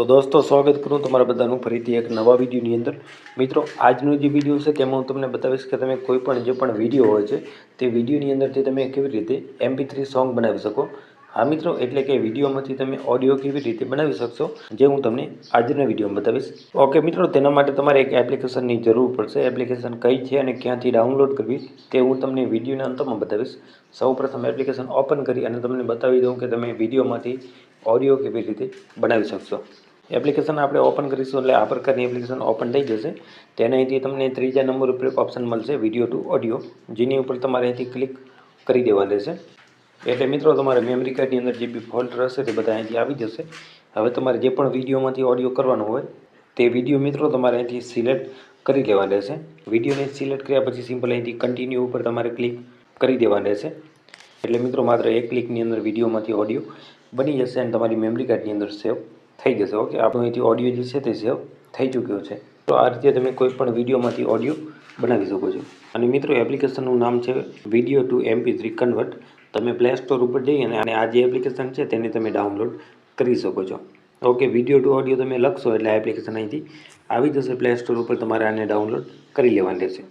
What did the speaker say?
તો દોસ્તો, સ્વાગત કરું તમારા બધાનું ફરીથી એક નવા વિડીયોની અંદર. મિત્રો, આજનો જે વીડિયો છે તેમાં હું તમને બતાવીશ કે તમે કોઈ પણ જે પણ વીડિયો હોય છે, તે વિડીયોની અંદરથી તમે કેવી રીતે એમપી થ્રી સોંગ બનાવી શકો. હા, મિત્રો, એટલે કે વિડીયોમાંથી તમે ઓડિયો કેવી રીતે બનાવી શકશો, જે હું તમને આજના વિડીયોમાં બતાવીશ. ઓકે, મિત્રો, તેના માટે તમારે એક એપ્લિકેશનની જરૂર પડશે. એપ્લિકેશન કઈ છે અને ક્યાંથી ડાઉનલોડ કરવી, તે હું તમને વિડીયોના અંતમાં બતાવીશ. સૌપ્રથમ એપ્લિકેશન ઓપન કરી અને તમને બતાવી દઉં કે તમે વિડીયોમાંથી ઓડિયો કેવી રીતે બનાવી શકશો. એપ્લિકેશન આપણે ઓપન કરીશું એટલે આ પ્રકારની એપ્લિકેશન ઓપન થઈ જશે. તેને અહીંથી તમને ત્રીજા નંબર ઉપર એક ઓપ્શન મળશે વીડિયો ટુ ઓડિયો જેની ઉપર તમારે અહીંથી ક્લિક કરી દેવા રહેશે એટલે મિત્રો, તમારે મેમરી કાર્ડની અંદર જે બી ફોલ્ટ રહેશે તે બધા અહીંથી આવી જશે. હવે તમારે જે પણ વિડીયોમાંથી ઓડિયો કરવાનો હોય, તે વીડિયો મિત્રો તમારે અહીંથી સિલેક્ટ કરી લેવા રહેશે વિડીયોને સિલેક્ટ કર્યા પછી સિમ્પલ અહીંથી કન્ટિન્યુ ઉપર તમારે ક્લિક કરી દેવા રહેશે એટલે મિત્રો, માત્ર એક ક્લિકની અંદર વિડીયોમાંથી ઓડિયો બની જશે અને તમારી મેમરી કાર્ડની અંદર સેવ થઈ જશે, ઓકે? આપણો અહીંથી ઓડિયો જે છે તે સેવ થઈ ચૂક્યો છે. તો આ રીતે તમે કોઈ પણ વિડીયોમાંથી ઓડિયો બનાવી શકો છો. અને મિત્રો એપ્લિકેશનનું નામ છે video to MP three convert તમે પ્લે સ્ટોર ઉપર જઈ અને આ જે એપ્લિકેશન છે તેને તમે ડાઉનલોડ કરી શકો છો. ઓકે વીડિયો ટુ ઓડિયો તમે લખશો એટલે આ એપ્લિકેશન અહીંથી આવી જશે. પ્લે સ્ટોર ઉપર તમારે આને ડાઉનલોડ કરી લેવાની રહેશે.